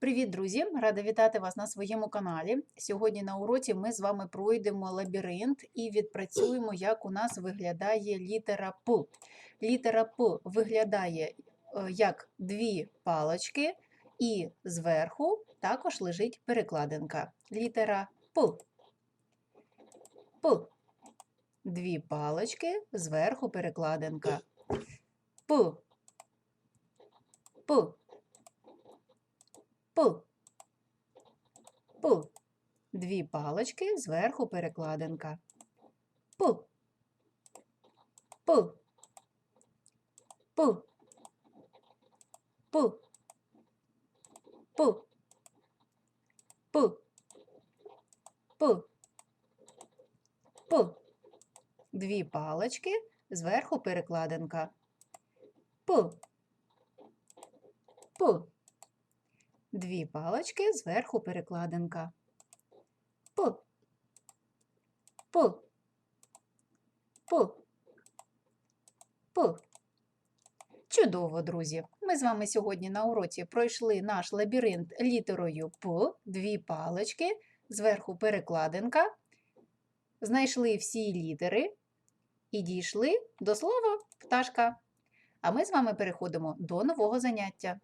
Привіт, друзі! Рада вітати вас на своєму каналі. Сьогодні на уроці ми з вами пройдемо лабіринт і відпрацюємо, як у нас виглядає літера П. Літера П виглядає е, як дві палочки, і зверху також лежить перекладинка. Літера П. П. Дві палочки, зверху перекладинка. П. П. П. П. Дві палочки, зверху перекладинка. П. П. П. П. П. П. П. П. Дві палочки, зверху перекладинка. П. П. Дві палочки, зверху перекладинка. П. П. П. П. Чудово, друзі! Ми з вами сьогодні на уроці пройшли наш лабіринт літерою П, дві палочки, зверху перекладинка, знайшли всі літери і дійшли до слова пташка. А ми з вами переходимо до нового заняття.